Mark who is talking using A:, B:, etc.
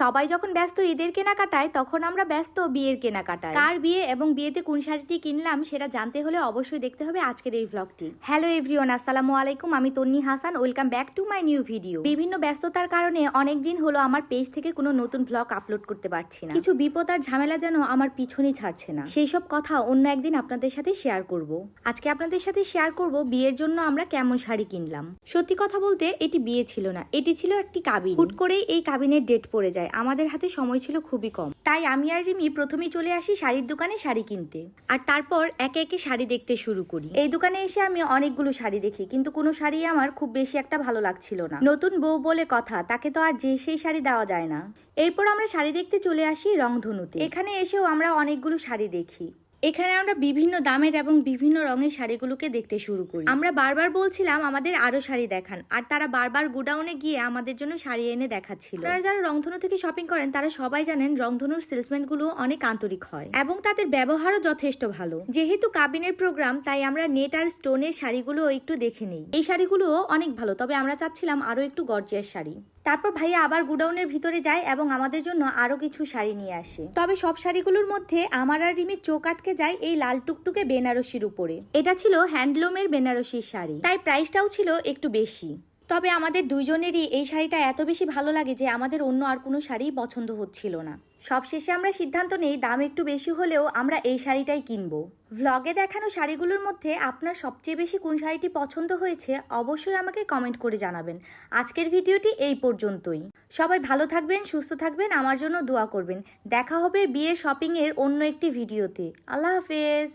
A: সবাই যখন ব্যস্ত ঈদের কেনাকাটায়, তখন আমরা ব্যস্ত বিয়ের কেনাকাটায়। কার বিয়ে এবং বিয়েতে কোন শাড়িটি কিনলাম সেটা জানতে হলে অবশ্যই দেখতে হবে আজকের এই ভ্লগটি হ্যালো এভরিওয়ান আসসালামু আলাইকুম। আমি Tonni Hasan. Welcome back to my new video বিভিন্ন ব্যস্ততার কারণে অনেক দিন হলো আমার পেজ থেকে কোনো নতুন ভ্লগ আপলোড করতে পারছি না। কিছু বিপদ আর ঝামেলা যেন আমার পিছনই ছাড়ছে না। সেই সব কথা অন্য একদিন আপনাদের সাথে শেয়ার করব। আজকে আপনাদের সাথে শেয়ার করব বিয়ের জন্য আমরা কেমন শাড়ি কিনলাম। সত্যি কথা বলতে, এটি বিয়ে ছিল না। এটি ছিল একটি কাবিন। হুট করেই এই কাবিনের ডেট পড়ে যায়। আমাদের হাতে সময় ছিল খুবই কম। তাই আমি আর রিমি প্রথমেই চলে আসি শাড়ির দোকানে শাড়ি কিনতে। আর তারপর একে একে শাড়ি দেখতে শুরু করি। এই দোকানে এসে আমি অনেকগুলো শাড়ি দেখি, কিন্তু কোনো শাড়ি আমার খুব বেশি একটা ভালো লাগছিল না। নতুন বউ বলে কথা, তাকে তো আর যে সেই শাড়ি দেওয়া যায় না। এরপর আমরা শাড়ি দেখতে চলে আসি রংধনুতে। এখানে এসেও আমরা অনেকগুলো শাড়ি দেখি। এখানে আমরা বিভিন্ন দামের এবং বিভিন্ন রঙের শাড়িগুলোকে দেখতে শুরু করি। আমরা বারবার বলছিলাম আমাদের আরও শাড়ি দেখান, আর তারা বারবার গুডাউনে গিয়ে আমাদের জন্য শাড়ি এনে দেখাচ্ছিল। আপনারা যারা রংধনু থেকে শপিং করেন, তারা সবাই জানেন রংধনুর সেলসম্যানগুলো অনেক আন্তরিক হয় এবং তাদের ব্যবহারও যথেষ্ট ভালো। যেহেতু কাবিনের প্রোগ্রাম তাই আমরা নেট আর স্টোনের শাড়িগুলো একটু দেখে নিই। এই শাড়িগুলোও অনেক ভালো, তবে আমরা চাচ্ছিলাম আরও একটু গর্জিয়ার শাড়ি। তারপর ভাইয়া আবার গুডাউনের ভিতরে যায় এবং আমাদের জন্য আরও কিছু শাড়ি নিয়ে আসে। তবে সব শাড়িগুলোর মধ্যে আমার আর রিমির চোখ আটকে যায় এই লাল টুকটুকে বেনারসির উপরে। এটা ছিল হ্যান্ডলুমের বেনারসির শাড়ি। তাই প্রাইসটাও ছিল একটু বেশি। তবে আমাদের দুইজনেরই এই শাড়িটা এত বেশি ভালো লাগে যে আমাদের অন্য আর কোনো শাড়ি পছন্দ হচ্ছিল না। সবশেষে আমরা সিদ্ধান্ত নেই দাম একটু বেশি হলেও আমরা এই শাড়িটাই কিনবো। ভ্লগে দেখানো শাড়িগুলোর মধ্যে আপনার সবচেয়ে বেশি কোন শাড়িটি পছন্দ হয়েছে অবশ্যই আমাকে কমেন্ট করে জানাবেন। আজকের ভিডিওটি এই পর্যন্তই। সবাই ভালো থাকবেন, সুস্থ থাকবেন, আমার জন্য দোয়া করবেন। দেখা হবে বিয়ে শপিংয়ের অন্য একটি ভিডিওতে। আল্লাহ হাফেজ।